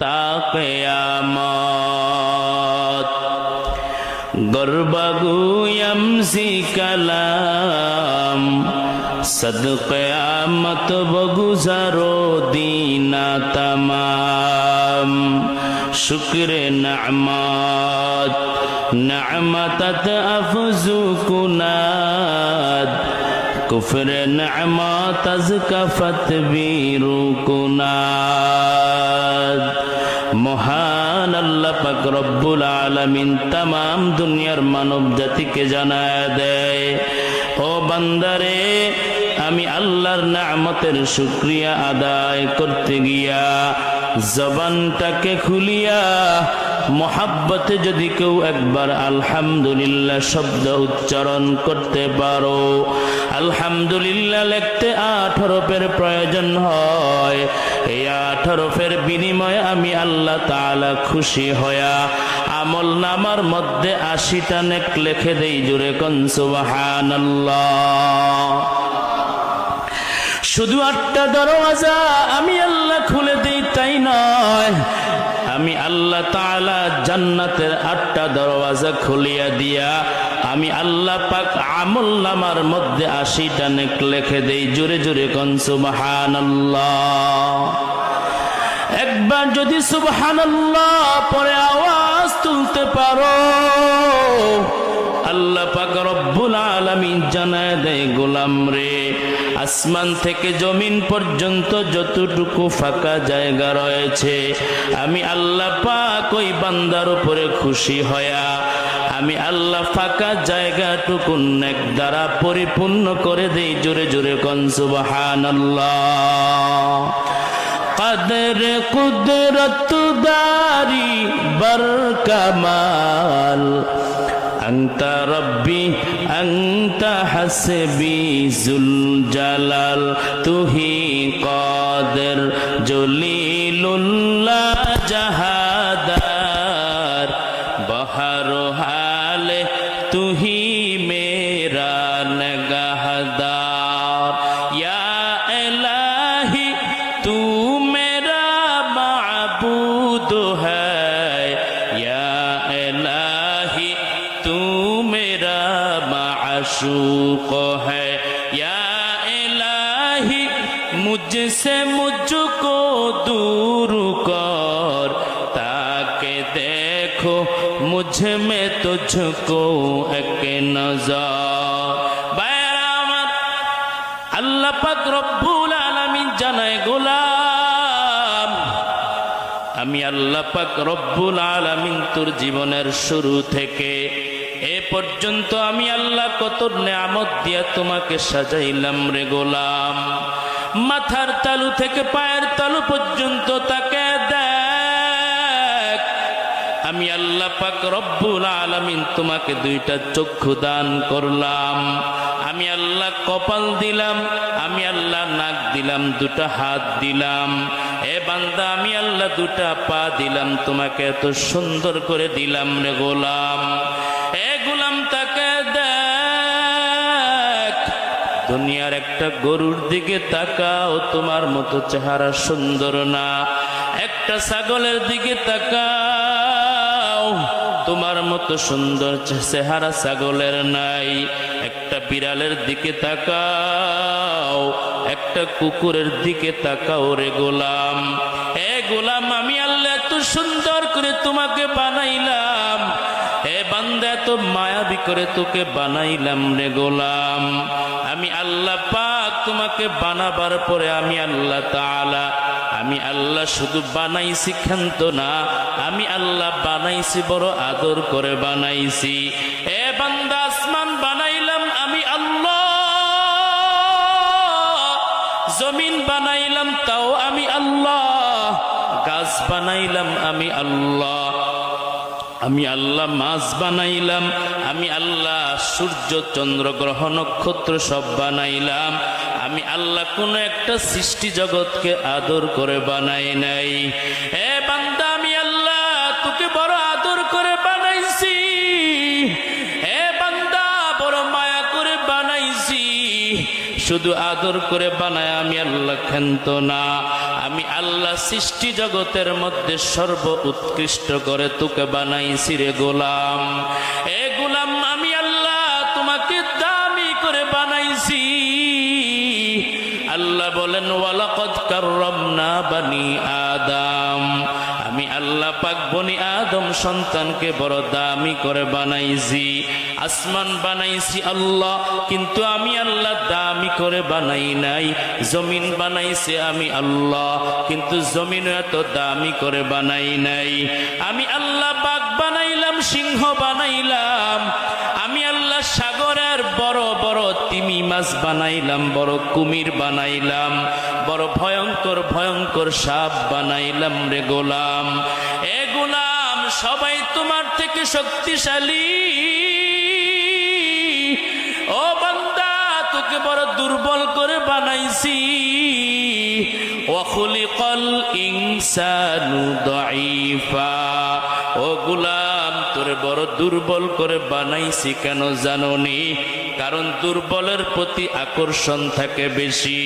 তাকয়ামত গর্বগুয়ম C কালাম। সদকয়ামত বগুজারো দিনা তমাম। শুক্র নামত। নামতত আফজু কুনাদ। কুফর নামত আজ কফত বীরু মহান আল্লাহ পাক রব্বুল আলামিন তাম দুনিয়ার মানব জাতিকে জানায় দেয়। ও বান্দারে, আমি আল্লাহর নামতের শুক্রিয়া আদায় করতে গিয়া জবানটাকে খুলিয়া মোহাব্বতে যদি কেউ একবার আলহামদুলিল্লাহ শব্দ উচ্চারণ করতে পারো, আলহামদুলিল্লাহ লিখতে আট হরফের প্রয়োজন হয়। এই আট হরফের বিনিময়ে আমি আল্লাহ তাআলা খুশি হয়া আমল নামার মধ্যে আশিটা নেক লেখে দেই জুড়ে কন সুবহানাল্লাহ। শুধু আটটা দরওয়াজা আমি আল্লাহ খুলে দিই তাই নয়, আমি আল্লাহ তাআলা জান্নাতের আটটা দরওয়াজা খুলিয়া দিয়া আমি আল্লাহ পাক আমল নামার মধ্যে আশিটা নেক লেখে দেই জোরে জোরে কন সুবহানাল্লাহ। একবার যদি সুবহানাল্লাহ পরে আওয়াজ তুলতে পারো, আল্লাহ পাক রব্বুল আলামিন জানায় দেয়, গোলাম রে, আসমান থেকে জমিন পর্যন্ত যতটুকু ফাঁকা জায়গা রয়েছে, আমি আল্লাহ পাক ওই বান্দার উপরে খুশি হয়া, আমি আল্লাহ ফাঁকা জায়গাটুকু নেক দ্বারা পরিপূর্ণ করে দেই, জোরে জোরে কন قدر قدرت داری بر کمال انت ربی انت حسبی ذل جلال تو ہی قال মুঝসে মুঝকো দূর কর তাকে দেখো মুঝ মে তুঝকো এক নজর বায়রা আমার আল্লাহ পাক রব্বুল আলামিন জানায় গোলাম আমি আল্লাহ পাক রব্বুল আলামিন তোর জীবনের শুরু থেকে এ পর্যন্ত আমি আল্লাহ কত নেয়ামত দিয়া তোমাকে সাজাইলাম রে গোলাম। মাথার তালু থেকে পায়ের তালু পর্যন্ত তাকে দেখ। আমি আল্লাহ পাক রব্বুল আলমিন তোমাকে দুইটা চক্ষু দান করলাম। আমি আল্লাহ কপাল দিলাম, আমি আল্লাহ নাক দিলাম, দুটা হাত দিলাম। এ বান্দা, আমি আল্লাহ দুটা পা দিলাম, তোমাকে এত সুন্দর করে দিলাম রে গোলাম। দুনিয়ার একটা গরুর দিকে তাকাও, তোমার মতো চেহারা সুন্দর না। একটা ছাগলের দিকে তাকাও, তোমার মতো সুন্দর চেহারা ছাগলের নাই। একটা বিড়ালের দিকে তাকাও, একটা কুকুরের দিকে তাকাও রে গোলাম। এ গোলাম, আমি আল্লাহ এত সুন্দর করে তোমাকে বানাইলাম। এ বান্দা, এত মায়াবী করে তোকে বানাইলাম রে গোলাম। আমি আল্লাহ পাক তোমাকে বানাবার পরে আমি আল্লাহ তাআলা, আমি আল্লাহ শুধু বানাইছি ক্ষান্ত না আমি আল্লাহ বানাইছি বড় আদর করে বানাইছি। এ বান্দা, আসমান বানাইলাম আমি আল্লাহ, জমিন বানাইলাম তাও আমি আল্লাহ, গাছ বানাইলাম আমি আল্লাহ। আমি আল্লাহ মাছ বানাইলাম, আমি আল্লাহ সূর্য, চন্দ্র, গ্রহ, নক্ষত্র সব বানাইলাম, আমি আল্লাহ কোন একটা সৃষ্টি জগৎকে আদর করে বানাই নাই। এ বান্দা, আমি আল্লাহ তোকে বড় আদর করে বানাইছি। এ বান্দা, বড় মায়া করে বানাইছি। শুধু আদর করে বানায় আমি আল্লাহ ক্ষান্ত না। আমি আল্লাহ সৃষ্টি জগতের মধ্যে সর্ব উৎকৃষ্ট করে তোকে বানাইছি রে গোলাম। এ গোলাম, আমি আল্লাহ তোমাকে দামি করে বানাইছি। আল্লাহ বলেন, ওয়ালাকদ কাররামনা বানি আদম। আমি আল্লাহ পাক বনি আদম সন্তানকে বড় দামি করে বানাইছি। আসমান বানাইছি আল্লাহ, কিন্তু আমি আল্লাহ দামি করে বানাই নাই। জমিন বানাইছে আমি আল্লাহ, কিন্তু জমিন এত দামি করে বানাই নাই। আমি আল্লাহ বাঘ বানাইলাম, সিংহ বানাইলাম। আমি আল্লাহ সাগরের বড় বড় তিমি মাছ বানাইলাম, বড় কুমির বানাইলাম, বড় ভয়ঙ্কর ভয়ঙ্কর সাপ বানাইলাম রে গোলাম। এ গোলাম, সবাই তোমার থেকে শক্তিশালী। তোকে বড় দুর্বল করে বানাইছি। ওয়াখুলিকাল ইনসানু দাঈফা। ও গুলাম, তোরে বড় দুর্বল করে বানাইছি কেন জানোনি? কারণ দুর্বলের প্রতি আকর্ষণ থাকে বেশি।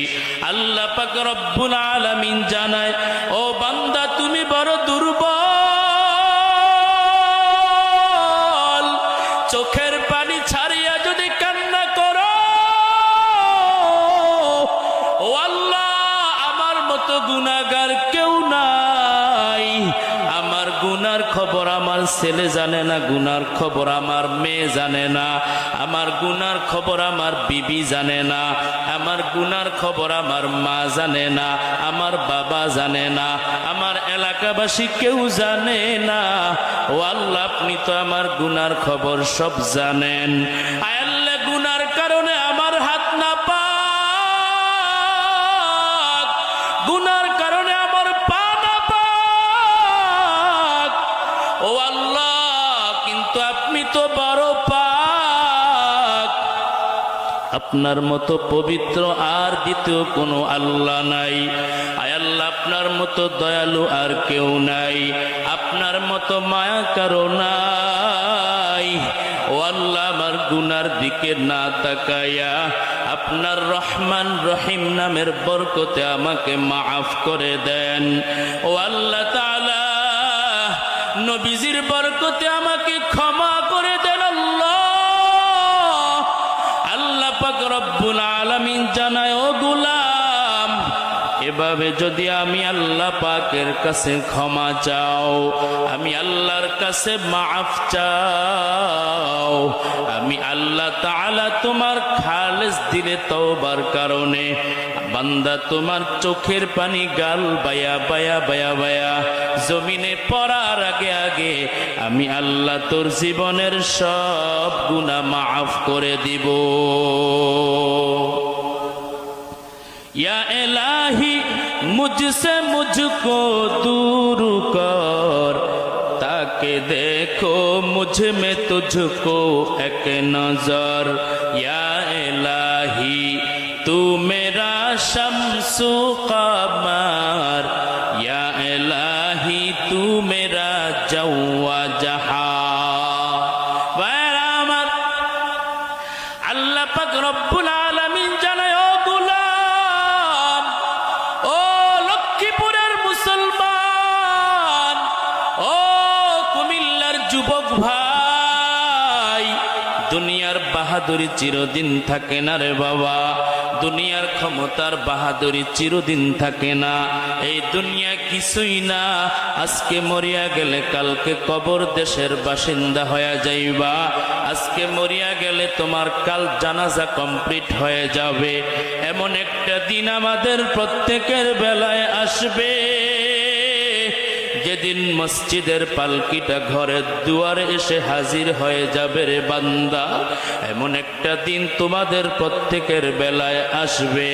আল্লাহ পাক রব্বুল আলামিন জানায়, ও বান্দা, তুমি বড় দুর্বল। চোখের মতো গুনাগার কেউ নাই। আমার গুনার খবর আমার ছেলে জানে না, গুনার খবর আমার মেয়ে জানে না। আমার গুনার খবর আমার বিবি জানে না। আমার গুনার খবর আমার মা জানে না। আমার বাবা জানে না। আমার এলাকাবাসী কেউ জানে না। ও আল্লাহ, আপনি তো আমার গুনার খবর সব জানেন। আপনার মতো পবিত্র আর দ্বিতীয় কোনো আল্লাহ নাই। আয় আল্লাহ, আপনার মতো দয়ালু আর কেউ নাই। আপনার মতো মায়া কারও নাই। ও আল্লাহ, আমার গুনার দিকে না তাকাইয়া আপনার রহমান রহিম নামের বরকতে আমাকে মাফ করে দেন। ও আল্লাহ তালা নবীজির বরকতে আমাকে ক্ষমা করে দেন আল্লাহ। পাক রব্বুল আলামিন জানায়, ও গুলাম, এভাবে যদি আমি আল্লাহ পাকের কাছে ক্ষমা চাও, আমি কাছে মাফ চাও। আমি আল্লাহ তালা তোমার খালেস দিলে তওবার কারণে। বান্দা তোমার চোখের পানি গাল বায়া বায়া বায়া বায়া। জমিনে পড়ার আগে আগে আমি আল্লাহ তোর জীবনের সব গুণা মাফ করে দিব। এলাহি, মুঝসে মুঝকো দূর কর। ताकि देखो मुझ में तुझको एक नजर या इलाही तू मेरा शमसु कमर या इलाही तू मेरा जवा जहा আমার আল্লাহ পাক রব্বুল আলামিন জানায় বাহাদুরি চিরদিন থাকে না রে বাবা। দুনিয়ার ক্ষমতার বাহাদুরি চিরদিন থাকে না। এই দুনিয়া কিছুই না। আজকে মরিয়া গেলে কালকে কবর দেশের বাসিন্দা হয়ে যাইবা। আজকে মরিয়া গেলে তোমার কাল জানাজা কমপ্লিট হয়ে যাবে। এমন একটা দিন আমাদের প্রত্যেকের বেলায় আসবে। যেদিন মসজিদের পালকিটা ঘরের দুয়ারে এসে হাজির হয়ে যাবে রে বান্দা, এমন একটা দিন তোমাদের প্রত্যেকের বেলায় আসবে।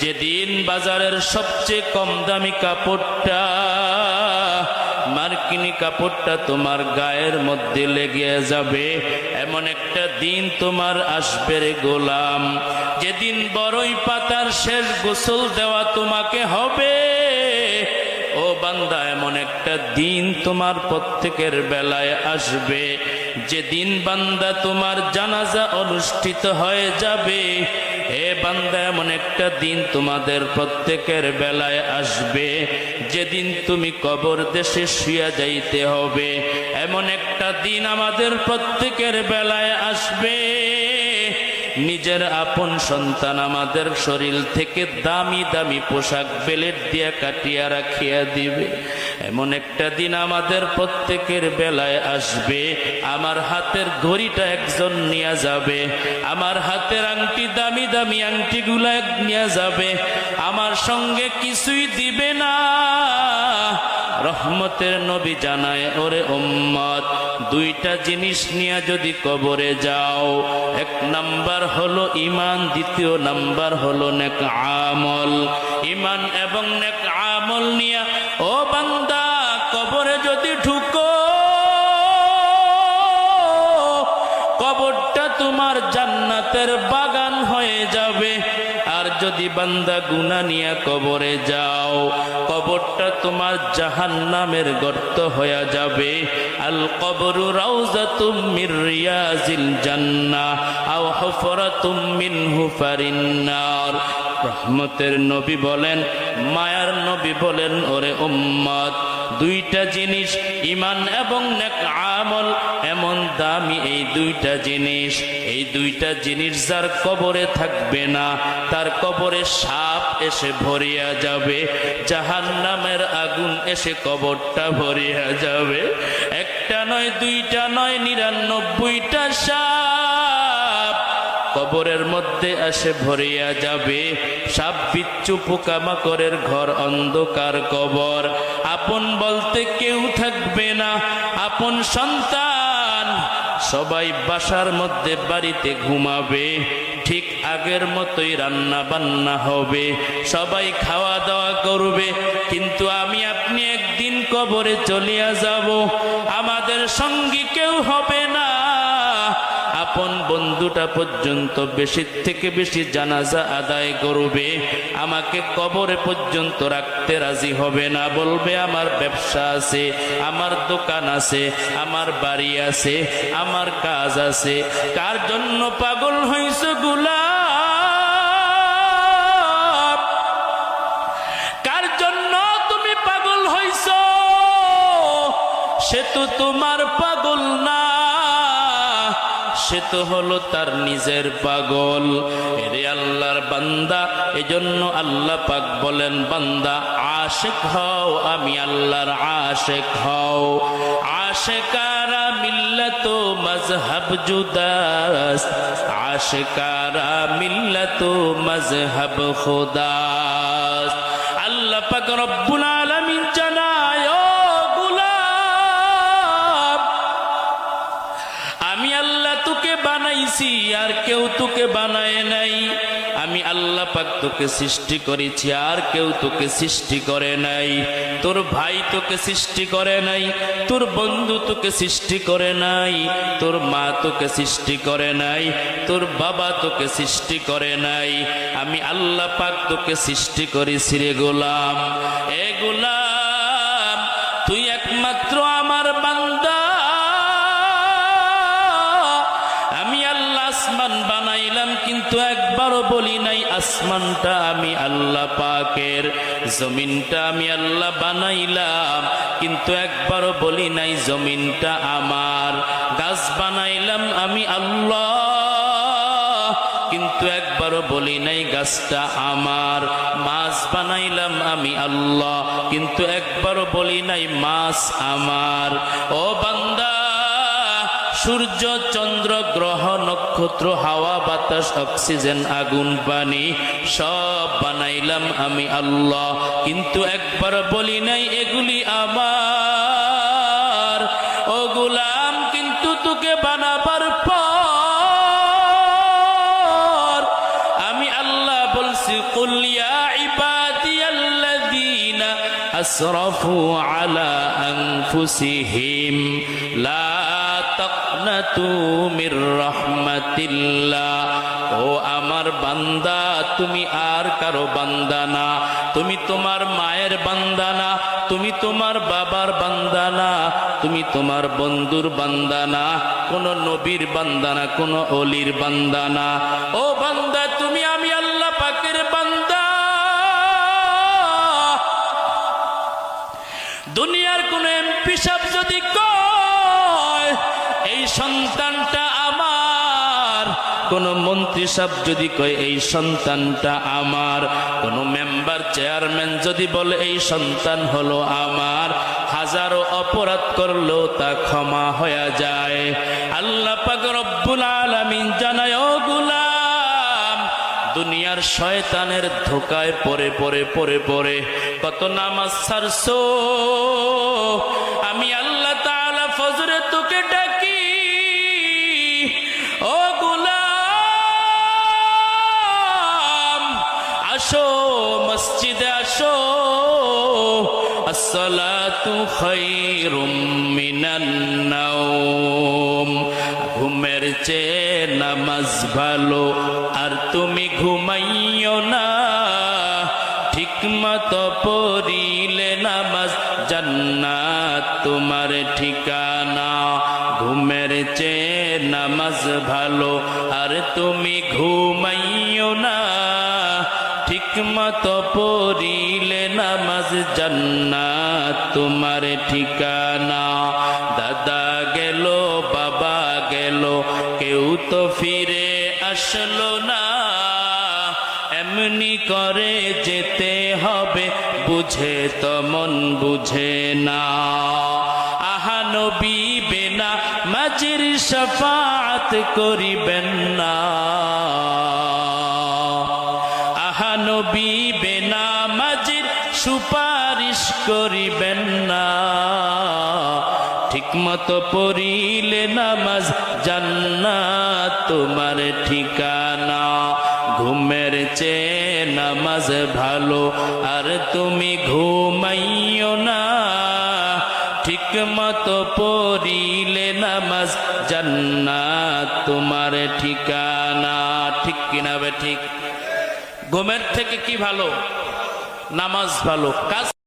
যেদিন বাজারের সবচেয়ে কম দামি কাপড়টা, মার্কিনি কাপড়টা তোমার গায়ের মধ্যে লেগে যাবে, এমন একটা দিন তোমার আসবে রে গোলাম। যেদিন বড়ই পাতার শেষ গোসল দেওয়া তোমাকে হবে ও বান্দা, এমন একটা দিন তোমার প্রত্যেকের বেলায় আসবে। যেদিন বান্দা তোমার জানাজা অনুষ্ঠিত হয়ে যাবে এ বান্দা, এমন একটা দিন তোমাদের প্রত্যেকের বেলায় আসবে। যেদিন তুমি কবর দেশে শুয়া যাইতে হবে, এমন একটা দিন আমাদের প্রত্যেকের বেলায় আসবে। নিজের আপন সন্তান আমাদের শরীর থেকে দামি দামি পোশাক বেলেট দিয়া কাটিয়া রাখিয়া দিবে। এমন একটা দিন আমাদের প্রত্যেকের বেলায় আসবে। আমার হাতের ঘড়িটা একজন নিয়ে যাবে। আমার হাতের আংটি, দামি দামি আংটিগুলা নিয়ে যাবে। আমার সঙ্গে কিছুই দিবে না। রহমতের নবী জানায়, ওরে উম্মত, দুইটা জিনিস নিয়ে যদি কবরে যাও, এক নাম্বার হলো ইমান দ্বিতীয় নাম্বার হলো নেক আমল। ইমান এবং নেক আমল নিয়ে, ও বান্দা, কবরে যদি ঢুকো, কবরটা তোমার জান্নাতের বাগান হয়ে যাবে। আর যদি বান্দা গুনা নিয়ে কবরে যাও, কবরটা তোমার জাহান্নামের গর্ত হয়ে যাবে। আল কবরু রাউজাতুম মির রিয়াজিল জান্নাহ, আও হুফরাতুম মিন হুফারিন রহমতের নবী বলেন, মায়ার নবী বলেন, ওরে উম্মত দুইটা জিনিস ইমান এবং নেক আমল দামি এই দুইটা জিনিস, এই দুইটা জিনিস যার কবরে থাকবে না, তার কবরে সাপ এসে ভরিয়া যাবে জাহান নামের আগুন এসে কবরটা ভরিয়া যাবে। একটা নয়, দুইটা নয়, নিরানব্বইটা সাপ কবরের মধ্যে এসে ভরিয়া যাবে। সাপ বিচ্ছু পোকামাকড়ের ঘর অন্ধকার কবর। আপন বলতে কেউ থাকবে না, আপন সন্তান সবাই বাসার মধ্যে বাড়িতে ঘুমাবে, ঠিক আগের মতোই রান্না বান্না হবে। সবাই খাওয়া দাওয়া করবে, কিন্তু আমি আপনি একদিন কবরে চলিয়া যাব। আমাদের সঙ্গী কেউ হবে না। আপন বন্ধুটা পর্যন্ত বেশি থেকে বেশি জানাজা আদায় করবে। আমাকে কবরে পর্যন্ত রাখতে রাজি হবে না। বলবে, আমার ব্যবসা আছে, আমার দোকান আছে, আমার বাড়ি আছে, আমার কাজ আছে। কার জন্য পাগল হইসগুলা সে তো তোমার পাগল না সে তো হলো তার নিজের পাগল। এরে আল্লাহর বান্দা, এজন্য আল্লাহ পাক বলেন, বান্দা, আশেক হও, আমি আল্লাহর আশেক হও। আশেকারা মিল্লত মজহব জুদাস, আশেকারা মিল্লত মজহব খুদাস। আল্লাহ পাক রব্বুল আলামিন জানায় বানাইছি, আর কেউ তোকে বানায় নাই। আমি আল্লাহ পাক তোকে সৃষ্টি করেছি, আর কেউ তোকে সৃষ্টি করে নাই। তোর ভাই তোকে সৃষ্টি করে নাই, তোর বন্ধু তোকে সৃষ্টি করে নাই, তোর মা তোকে সৃষ্টি করে নাই, তোর বাবা তোকে সৃষ্টি করে নাই। আমি আল্লাহ পাক তোকে সৃষ্টি করেছি রে গোলাম। এ গোলাম আসমানটা আমি আল্লাহ পাকের, জমিনটা আমি আল্লাহ বানাইলাম। কিন্তু একবারও বলি নাই, জমিনটা আমার। গাছ বানাইলাম আমি আল্লাহ। কিন্তু একবারও বলি নাই, গাছটা আমার। মাছ বানাইলাম আমি আল্লাহ। কিন্তু একবারও বলি নাই, মাছ আমার। ও বান্দা সূর্য, চন্দ্র, গ্রহ, নক্ষত্র, হাওয়া, বাতাস, অক্সিজেন, আগুন, পানি, সব বানাইলাম আমি আল্লাহ। কিন্তু একবার বলি নাই, এগুলি আমার। ও গুলাম, কিন্তু তোকে বানাবার পর আমি আল্লাহ বলছি কুলিয়া আসরাফু আলা আনফুসিহিম, লা ও আমার বান্দা, তুমি আর কারও তুমি তোমার মায়ের তুমি তোমার বাবার তুমি তোমার বন্ধুর নবীর বান্দা কোনো অলির বান্দা ও বান্দা, তুমি আমি আল্লাহ পাকের বান্দা। দুনিয়ার কোনো এমপি সাহেব যদি কর এই সন্তানটা আমার। কোন মন্ত্রী সাহেব যদি কয়, এই সন্তানটা আমার। কোন মেম্বার চেয়ারম্যান যদি বলে, এই সন্তান হলো আমার। হাজারো অপরাধ করলেও তা ক্ষমা হয়ে যায়। আল্লাহ পাক রব্বুল আলামিন জানায় গুলাম, দুনিয়ার শয়তানের ধোকায় পরে পরে পরে পরে কত নামাজ ছাড়ছো? মসজিদে আসো। আসসালাতু খায়রুম ঘুমের চেয়ে নামাজ ভালো, আর তুমি ঘুমাইও না। ঠিক মতো পড়িলে নামাজ জান্নাত তোমার ঠিকানা। ঘুমের চেয়ে নামাজ ভালো, আর তুমি ঘুমাইও না ঠিক মতো পড়িলে নামাজ জান্নাত তোমার ঠিকানা। দাদা গেল, বাবা গেল, কেউ তো ফিরে আসলো না। এমনি করে যেতে হবে, বুঝে তো মন বুঝে না। আহানবী বেনা মাজির শফাত করিবেন না। সুপারিশ করিবেন না। ঠিকমতো পড়িলে নামাজ জান্নাত তোমার ঠিকানা। ঘুমের চেয়ে নামাজ ভালো, আর তুমি ঘুমাইও না। ঠিক মতো পড়িলে নামাজ জান্নাত তোমার ঠিকানা। ঠিক কিনাবে ঠিক? ঘুমের থেকে কি ভালো? নামাজ ভালো। কাজ